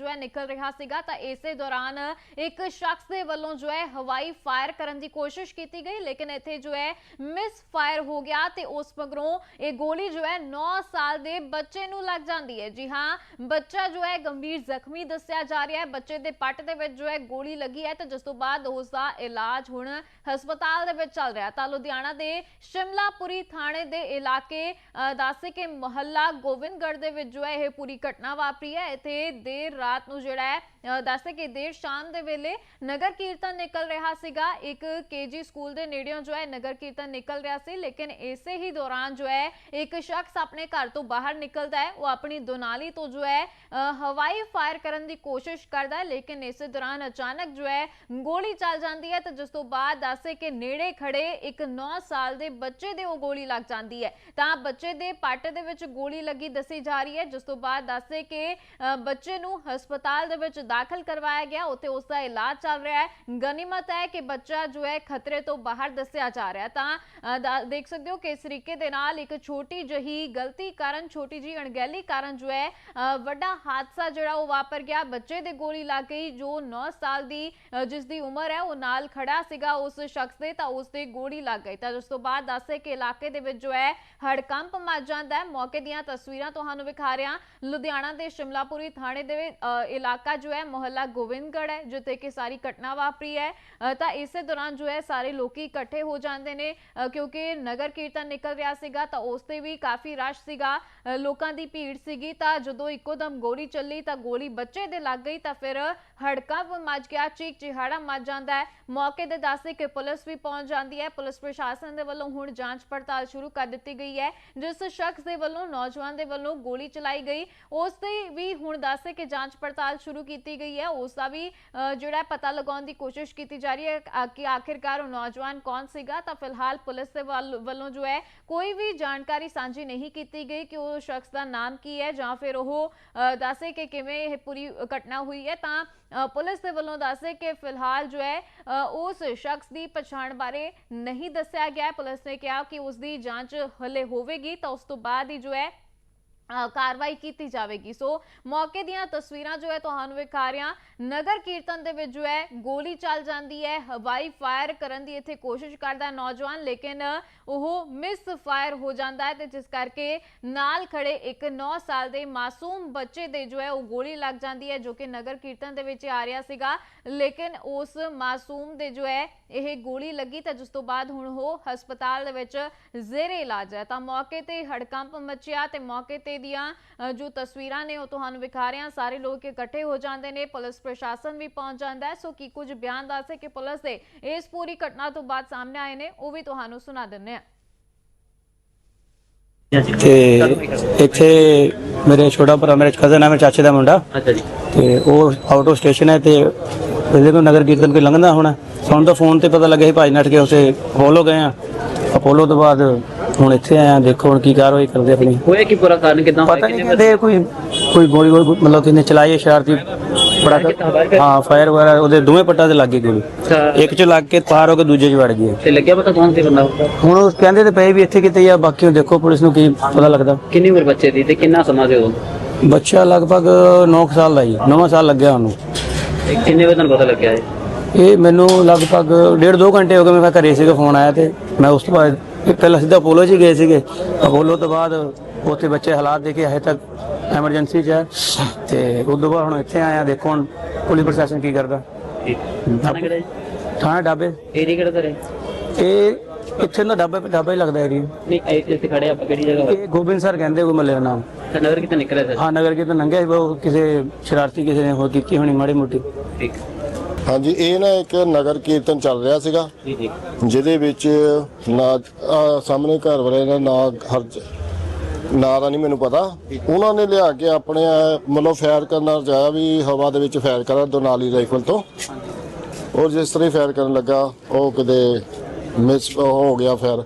ਜੋ ਹੈ ਨਿਕਲ ਰਿਹਾ ਸੀਗਾ ਤਾਂ ਇਸੇ ਦੌਰਾਨ ਇੱਕ ਸ਼ਖਸ ਦੇ ਵੱਲੋਂ ਜੋ ਹੈ ਹਵਾਈ ਫਾਇਰ ਕਰਨ ਦੀ ਕੋਸ਼ਿਸ਼ ਕੀਤੀ ਗਈ ਲੇਕਿਨ ਇੱਥੇ ਜੋ ਹੈ ਮਿਸ ਫਾਇਰ ਹੋ ਗਿਆ ਤੇ ਉਸ ਮਗਰੋਂ ਇਹ ਗੋਲੀ ਜੋ ਹੈ 9 ਸਾਲ ਦੇ ਬੱਚੇ ਨੂੰ ਲੱਗ ਜਾਂਦੀ ਹੈ। ਜੀ ਹਾਂ ਬੱਚਾ ਜੋ ਹੈ ਗੰਭੀਰ ਜ਼ਖਮੀ ਦੱਸਿਆ ਜਾ ਰਿਹਾ ਹੈ। ਬੱਚੇ ਦੇ ਪੱਟ ਦੇ ਵਿੱਚ ਜੋ ਹੈ ਗੋਲੀ ਲੱਗੀ ਹੈ ਤੇ ਜਿਸ ਤੋਂ ਬਾਅਦ ਉਸ ਦਾ ਇਲਾਜ ਹੁਣ ਹਸਪਤਾਲ ਦੇ ਵਿੱਚ ਚੱਲ ਰਿਹਾ ਤਾਂ ਲੁਧਿਆਣਾ ਦੇ ਸ਼ਿਮਲਾਪੁਰੀ ਥਾਣੇ ਦੇ ਇਲਾਕੇ ਅ, ਦੱਸੇ ਕਿ ਮੁਹੱਲਾ ਗੋਬਿੰਦਗੜ੍ਹ ਦੇ ਵਿੱਚ ਜੋ ਹੈ ਇਹ ਪੂਰੀ ਘਟਨਾ ਵਾਪਰੀ ਹੈ। ਇੱਥੇ ਦੇਰ ਰਾਤ ਨੂੰ ਜਿਹੜਾ ਹੈ ਅ, ਦੱਸੇ ਕਿ ਦੇਰ ਸ਼ਾਮ ਦੇ ਵੇਲੇ ਨਗਰ ਕੀਰਤਨ ਨਿਕਲ ਰਿਹਾ ਸੀਗਾ। ਇੱਕ ਕੇਜੀ ਸਕੂਲ ਦੇ ਨੇੜਿਓਂ ਜੋ ਹੈ ਨਗਰ ਕੀਰਤਨ ਨਿਕਲ ਰਿਹਾ ਸੀ ਲੇਕਿਨ ਇਸੇ ਹੀ ਦੌਰਾਨ ਜੋ ਹੈ ਇੱਕ ਸ਼ਖਸ ਆਪਣੇ ਘਰ ਤੋਂ ਬਾਹਰ ਨਿਕਲਦਾ ਹੈ। ਉਹ ਆਪਣੀ ਦੁਨਾਲੀ ਤੋਂ ਜੋ ਹੈ ਹਵਾਈ ਫਾਇਰ ਕਰਨ ਦੀ ਕੋਸ਼ਿਸ਼ ਕਰਦਾ ਹੈ ਲੇਕਿਨ ਇਸੇ ਦੌਰਾਨ ਅਚਾਨਕ ਜੋ ਹੈ ਗੋਲੀ ਚੱਲ ਜਾਂਦੀ ਹੈ ਤੇ ਜਿਸ ਤੋਂ ਬਾਅਦ ਦੱਸੇ ਕਿ ਨੇੜੇ ਖੜੇ ਇੱਕ 9 ਸਾਲ ਦੇ ਬੱਚੇ ਦੇ ਉਹ ਗੋਲੀ ਲੱਗ ਜਾਂਦੀ ਹੈ। ਤਾਂ ਬੱਚੇ ਦੇ ਪੱਟ ਦੇ ਵਿੱਚ ਗੋਲੀ ਲੱਗੀ ਦੱਸੀ ਜਾ ਰਹੀ ਹੈ ਜਿਸ ਤੋਂ ਬਾਅਦ ਦੱਸੇ ਕਿ ਅ, ਬੱਚੇ ਨੂੰ ਹਸਪਤਾਲ ਦੇ ਵਿੱਚ ਦਾਖਲ ਕਰਵਾਇਆ ਗਿਆ। ਉੱਥੇ ਉਸ ਦਾ ਇਲਾਜ ਚੱਲ ਰਿਹਾ ਹੈ। ਗਨੀਮਤ ਹੈ ਕਿ ਬੱਚਾ ਜੋ ਹੈ ਖਤਰੇ ਤੋਂ ਬਾਹਰ ਦੱਸਿਆ ਜਾ ਰਿਹਾ ਤਾਂ ਦੇਖ ਸਕਦੇ ਹੋ ਕਿ ਤਰੀਕੇ ਦੇ ਨਾਲ ਇੱਕ ਛੋਟੀ ਜਹੀ ਗਲਤੀ ਕਾਰਨ, ਛੋਟੀ ਜੀ ਅਣਗਹਿਲੀ ਕਾਰਨ ਜੋ ਹੈ ਵੱਡਾ ਹਾਦਸਾ ਜਿਹੜਾ ਉਹ ਵਾਪਰ ਗਿਆ। ਬੱਚੇ ਦੇ ਗੋਲੀ ਲੱਗ ਗਈ। ਜੋ 9 ਸਾਲ ਦੀ ਜਿਸ ਦੀ ਉਮਰ ਹੈ, ਉਹ ਨਾਲ ਖੜਾ ਸੀਗਾ ਉਸ ਸ਼ਖਸ ਦੇ, ਤਾਂ ਉਸ ਦੇ ਗੋਲੀ ਲੱਗ ਗਈ। ਤਾਂ ਉਸ ਤੋਂ ਬਾਅਦ ਦੱਸੇ ਕਿ ਇਲਾਕੇ ਦੇ ਵਿੱਚ ਜੋ ਹੈ, ਹੜਕੰਪ ਮਚ ਜਾਂਦਾ ਹੈ। ਮੌਕੇ ਦੀਆਂ ਤਸਵੀਰਾਂ ਤੁਹਾਨੂੰ ਵਿਖਾ ਰਿਹਾ। ਲੁਧਿਆਣਾ ਦੇ ਸ਼ਿਮਲਾਪੁਰੀ ਥਾਣੇ ਦੇ ਵਿੱਚ, ਅ, ਇਲਾਕਾ ਜੋ ਹੈ ਮੁਹੱਲਾ ਗੋਬਿੰਦਗੜ੍ਹ ਹੈ ਜਿੱਥੇ ਕਿ ਸਾਰੀ ਘਟਨਾ ਵਾਪਰੀ ਹੈ। ਤਾਂ ਇਸੇ ਦੌਰਾਨ ਜੋ ਹੈ ਸਾਰੇ ਲੋਕੀ ਇਕੱਠੇ ਹੋ ਜਾਂਦੇ ਨੇ। ਕਿਉਂਕਿ ਨਗਰ ਕੀਰਤਨ ਨਿਕਲ ਰਿਹਾ ਸੀਗਾ ਤਾਂ ਉਸ ਤੇ ਵੀ ਕਾਫੀ ਰਸ਼ ਸੀਗਾ। ਲੋਕਾਂ ਦੀ ਭੀੜ ਸੀਗੀ ਤਾਂ ਜਦੋਂ ਇੱਕੋ ਦਮ ਗੋਲੀ ਚੱਲੀ ਤਾਂ ਗੋਲੀ ਬੱਚੇ ਦੇ ਲੱਗ ਗਈ ਤਾਂ ਫਿਰ ਹੜਕੰਪ ਮਚ ਗਿਆ ਚੀਕ ਚਿਹਾੜਾ ਮਚ ਜਾਂਦਾ ਹੈ। ਮੌਕੇ ਤੇ ਦੱਸੇ ਕਿ ਪੁਲਿਸ ਵੀ ਪਹੁੰਚ ਜਾਂਦੀ ਹੈ। ਪੁਲਿਸ ਪ੍ਰਸ਼ਾਸਨ ਦੇ ਵੱਲੋਂ ਹੁਣ ਜਾਂਚ ਪੜਤਾਲ ਸ਼ੁਰੂ ਕਰ ਦਿੱਤੀ ਗਈ ਹੈ ਜਿਸ ਸ਼ਖਸ ਦੇ ਵੱਲੋਂ ਨੌਜਵਾਨ ਦੇ ਵੱਲੋਂ ਗੋਲੀ ਚਲਾਈ ਗਈ। ਉਸ ਦੀ ਵੀ ਹੁਣ ਦੱਸੇ ਕਿ ਜਾਂਚ ਪੜਤਾਲ ਸ਼ੁਰੂ ਕੀਤੀ ਗਈ ਹੈ ਉਸ ਦਾ ਵੀ ਅ, ਜਿਹੜਾ ਹੈ ਪਤਾ ਲਗਾਉਣ ਦੀ ਕੋਸ਼ਿਸ਼ ਕੀਤੀ ਜਾ ਰਹੀ ਹੈ ਆ- ਕਿ ਆਖਿਰਕਾਰ ਉਹ ਨੌਜਵਾਨ ਕੌਣ ਸੀਗਾ ਤਾਂ ਫਿਲਹਾਲ ਪੁਲਿਸ ਦੇ ਵੱਲ- ਵੱਲੋਂ ਜੋ ਹੈ ਕੋਈ ਵੀ ਜਾਣਕਾਰੀ ਸਾਂਝੀ ਨਹੀਂ ਕੀਤੀ ਗਈ ਕਿ ਉਹ ਸ਼ਖਸ ਦਾ ਨਾਮ ਕੀ ਹੈ ਜਾਂ ਫਿਰ ਉਹ ਅ, ਦੱਸੇ ਕਿ ਕਿਵੇਂ ਇਹ ਪੂਰੀ ਘਟਨਾ ਹੋਈ ਹੈ ਤਾਂ ਅ, ਪੁਲਿਸ ਦੇ ਵੱਲੋਂ ਦੱਸੇ ਕਿ ਫਿਲਹਾਲ ਜੋ ਹੈ ਅ, ਉਸ ਸ਼ਖਸ ਦੀ ਪਛਾਣ ਬਾਰੇ ਨਹੀਂ ਦੱਸਿਆ ਗਿਆ ਹੈ। ਪੁਲਿਸ ਨੇ ਕਿਹਾ ਕਿ ਉਸ ਦੀ ਜਾਂਚ ਹਲੇ ਹੋਵੇਗੀ ਤਾਂ ਉਸ ਤੋਂ ਬਾਅਦ ਹੀ ਜੋ ਹੈ ਅ, ਕਾਰਵਾਈ ਕੀਤੀ ਜਾਵੇਗੀ। ਸੋ ਮੌਕੇ ਦੀਆਂ ਤਸਵੀਰਾਂ ਜੋ ਹੈ ਤੁਹਾਨੂੰ ਵਿਖਾ ਰਿਆਂ ਨਗਰ ਕੀਰਤਨ ਦੇ ਵਿੱਚ ਜੋ ਹੈ ਗੋਲੀ ਚੱਲ ਜਾਂਦੀ ਹੈ। ਹਵਾਈ ਫਾਇਰ ਕਰਨ ਦੀ ਇੱਥੇ ਕੋਸ਼ਿਸ਼ ਕਰਦਾ ਨੌਜਵਾਨ, ਲੇਕਿਨ ਉਹ ਮਿਸ ਫਾਇਰ ਹੋ ਜਾਂਦਾ ਹੈ ਤੇ ਜਿਸ ਕਰਕੇ ਨਾਲ ਖੜੇ ਇੱਕ 9 ਸਾਲ ਦੇ ਮਾਸੂਮ ਬੱਚੇ ਦੇ ਜੋ ਹੈ ਉਹ ਗੋਲੀ ਲੱਗ ਜਾਂਦੀ ਹੈ, ਜੋ ਕਿ ਨਗਰ ਕੀਰਤਨ ਦੇ ਵਿੱਚ ਆ ਰਿਹਾ ਸੀਗਾ। ਲੇਕਿਨ ਉਸ ਮਾਸੂਮ ਦੇ ਜੋ ਹੈ ਇਹ ਗੋਲੀ ਲੱਗੀ ਤਾਂ ਜਿਸ ਤੋਂ ਬਾਅਦ ਹੁਣ ਉਹ ਹਸਪਤਾਲ ਦੇ ਵਿੱਚ ਜ਼ੇਰੇ ਇਲਾਜ ਹੈ। ਤਾਂ ਮੌਕੇ ਤੇ ਹੜਕੰਪ ਮਚਿਆ ਤੇ ਮੌਕੇ ਤੇ ਦੀਆਂ ਜੋ ਤਸਵੀਰਾਂ ਨੇ ਉਹ ਤੁਹਾਨੂੰ ਵਿਖਾ ਰਹੇ ਹਾਂ। ਸਾਰੇ ਲੋਕ ਇਕੱਠੇ ਹੋ ਜਾਂਦੇ ਨੇ ਪੁਲਿਸ ਪ੍ਰਸ਼ਾਸਨ ਵੀ ਪਹੁੰਚ ਜਾਂਦਾ ਹੈ। ਸੋ ਕੀ ਕੁਝ ਬਿਆਨ ਦੱਸੇ ਕਿ ਪੁਲਿਸ ਦੇ ਇਸ ਪੂਰੀ ਘਟਨਾ ਤੋਂ ਬਾਅਦ ਸਾਹਮਣੇ ਆਏ ਨੇ ਉਹ ਵੀ ਤੁਹਾਨੂੰ ਸੁਣਾ ਦਿੰਨੇ ਆ ਤੇ ਇੱਥੇ ਮੇਰੇ ਛੋਟਾ ਭਰਾ ਮੇਰੇ ਕਜ਼ਨ ਹੈ ਮੇਰੇ ਚਾਚੇ ਦਾ ਮੁੰਡਾ। ਅੱਛਾ ਜੀ। ਤੇ ਉਹ ਆਊਟੋ ਸਟੇਸ਼ਨ ਹੈ ਤੇ ਇਹਦੇ ਕੋਲ ਨਗਰ ਕੀਰਤਨ ਕੋਈ ਲੰਘਦਾ ਹੋਣਾ? ਸਾਨੂੰ ਤਾਂ ਫੋਨ ਤੇ ਪਤਾ ਲੱਗਿਆ ਸੀ ਭਾਈ ਕੇ ਉਸੇ ਅਪੋਲੋ ਗਏ ਆ। ਅਪੋਲੋ ਤੋਂ ਬਾਅਦ ਹੁਣ ਇੱਥੇ ਆਏ ਆ ਦੇਖੋ ਹੁਣ ਕੀ ਕਾਰਵਾਈ ਕਰਦੇ ਆਪਣੀ। ਹੋਇਆ ਕੀ ਪੂਰਾ ਕਾਰਨ ਕਿਦਾਂ ਪਤਾ ਨਹੀਂ ਕਹਿੰਦੇ ਕੋਈ ਕੋਈ ਗੋਲੀ ਗੋਲੀ ਮਤਲਬ ਕਿਨੇ ਚਲਾਈ ਹੈ ਸ਼ਰਾਰਤੀ ਬੜਾ ਹਾਂ ਫਾਇਰ ਵਗੈਰਾ ਉਹਦੇ ਦੋਵੇਂ ਪੱਟਾਂ ਤੇ ਲੱਗ ਗਈ ਗੋਲੀ। ਇੱਕ ਚ ਲੱਗ ਕੇ ਪਾਰ ਹੋ ਕੇ ਦੂਜੇ ਚ ਵੜ ਗਈ ਤੇ ਲੱਗਿਆ ਪਤਾ ਕੌਣ ਸੀ ਬੰਦਾ? ਉਹ? ਹੁਣ ਉਹ ਕਹਿੰਦੇ ਤੇ ਪਏ ਵੀ ਇੱਥੇ ਕਿਤੇ ਆ ਬਾਕੀ ਹੁਣ ਦੇਖੋ ਪੁਲਿਸ ਨੂੰ ਕੀ ਪਤਾ ਲੱਗਦਾ। ਕਿੰਨੀ ਉਮਰ ਬੱਚੇ ਦੀ ਤੇ ਕਿੰਨਾ ਸਮਾਂ ਸੀ ਉਦੋਂ? ਬੱਚਾ ਲਗਭਗ 9 ਸਾਲ ਦਾ ਜੀ 9 ਸਾਲ ਲੱਗਿਆ ਉਹਨੂੰ। ਕਿੰਨੇ ਵਜੇ ਤੁਹਾਨੂੰ ਪਤਾ ਲੱਗਿਆ ਇਹ ਮੈਨੂੰ ਲਗਭਗ ਡੇਢ ਦੋ ਘੰਟੇ ਹੋ ਗਏ ਮੈਂ ਘਰੇ ਸੀਗਾ ਫੋਨ ਆਇਆ ਤੇ ਮੈਂ ਉਸ ਤੋਂ ਬਾਅਦ ਪਹਿਲਾਂ ਸਿੱਧਾ ਅਪੋਲੋ 'ਚ ਹੀ ਗਏ ਸੀਗੇ। ਅਪੋਲੋ ਤੋਂ ਬਾਅਦ ਉੱਥੇ ਬੱਚੇ ਹਾਲਾਤ ਦੇਖੇ ਹਜੇ ਤੱਕ ਐਮਰਜੈਂਸੀ 'ਚ ਹੈ। ਤੇ ਉਸ ਤੋਂ ਬਾਅਦ ਹੁਣ ਇੱਥੇ ਆਇਆ ਦੇਖੋ ਹੁਣ ਪੁਲਿਸ ਪ੍ਰਸ਼ਾਸਨ ਕੀ ਕਰਦਾ। ਥਾਣਾ ਕਿਹੜਾ ਜੀ? ਥਾਣਾ ਡਾਬੇ ਏਰੀਆ ਕਿਹੜਾ ਤੇਰੇ? ਇਹ ਇੱਥੇ ਦਾ ਡਾਬਾ ਡਾਬਾ ਹੀ ਲੱਗਦਾ ਏਰੀਆ ਨਹੀਂ ਇੱਥੇ ਇੱਥੇ ਖੜੇ ਆਪਾਂ ਕਿਹੜੀ ਜਗ੍ਹਾ ਇਹ ਗੋਬਿੰਦ ਸਰ ਕਹਿੰਦੇ ਉਹ ਮੱਲੇ ਦਾ ਨਾਮ। ਨਗਰ ਕਿਤੇ ਨਿਕਲਿਆ ਸਰ? ਹਾਂ ਨਗਰ ਲੰਘਿਆ ਸੀ, ਉਹ ਕਿਸੇ ਸ਼ਰਾਰਤੀ ਕਿਸੇ ਨੇ ਹੋ ਕੀਤੀ ਹੋਣੀ ਮਾੜੀ ਮੋਟੀ। ਠੀਕ। ਹਾਂਜੀ ਇਹ ਨਾ ਇੱਕ ਨਗਰ ਕੀਰਤਨ ਚੱਲ ਰਿਹਾ ਸੀਗਾ। ਜਿਹਦੇ ਵਿੱਚ ਨਾ ਆਹ ਸਾਹਮਣੇ ਘਰ ਵਾਲੇ ਦਾ ਨਾਂ ਹਰਜ ਨਾਂ ਦਾ ਨਹੀਂ ਮੈਨੂੰ ਪਤਾ। ਉਹਨਾਂ ਨੇ ਲਿਆ ਕੇ ਆਪਣੇ ਮਤਲਬ ਫਾਇਰ ਕਰਨਾ ਰਜਾਇਆ ਵੀ ਹਵਾ ਦੇ ਵਿੱਚ ਫਾਇਰ ਕਰਾਂ ਦੋਨਾਲੀ ਰਾਈਫਲ ਤੋਂ। ਔਰ ਜਿਸ ਤਰ੍ਹਾਂ ਹੀ ਫਾਇਰ ਕਰਨ ਲੱਗਾ ਉਹ ਕਿਤੇ ਮਿਸ ਹੋ ਗਿਆ ਫਾਇਰ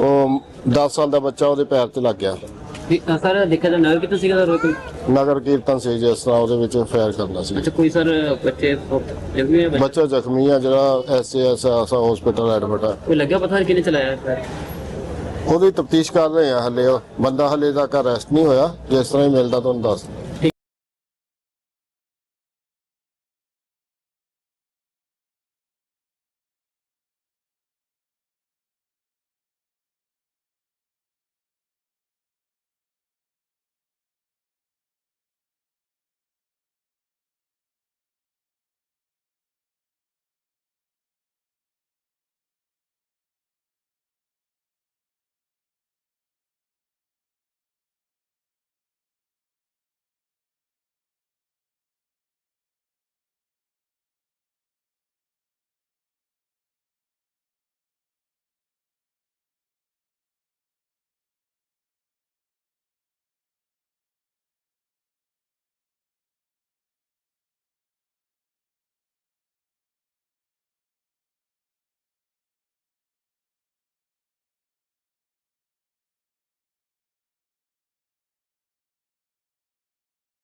ਉਹ 10 ਸਾਲ ਦਾ ਬੱਚਾ ਉਹਦੇ ਪੈਰ ਤੇ ਲੱਗ ਗਿਆ। ਸਰ ਦੇਖਿਆ ਤਾਂ ਨਗਰ ਕਿਤੇ ਸੀਗਾ ਸਰ ਕੋਈ ਨਗਰ ਕੀਰਤਨ ਸੀ ਜਿਸ ਤਰ੍ਹਾਂ ਉਹਦੇ ਵਿੱਚ ਫਾਇਰ ਕਰਨਾ ਸੀ। ਅੱਛਾ ਕੋਈ ਸਰ ਬੱਚੇ ਜ਼ਖਮੀ ਆ ਜਿਹੜਾ ਐਸਏਐਸ ਆਸਾ ਹਸਪੀਟਲ ਐਡਮਿਟ ਆ। ਕੋਈ ਲੱਗਿਆ ਪਤਾ ਕਿਹਨੇ ਚਲਾਇਆ ਸਰ? ਉਹਦੀ ਤਫਤੀਸ਼ ਕਰ ਰਹੇ ਆ ਹਲੇ ਬੰਦਾ ਹਲੇ ਤੱਕ ਅਰੈਸਟ ਨਹੀਂ ਹੋਇਆ। ਜਿਸ ਤਰ੍ਹਾਂ ਹੀ ਮਿਲਦਾ ਤੁਹਾਨੂੰ ਦੱਸ ਦਿੰਦੇ।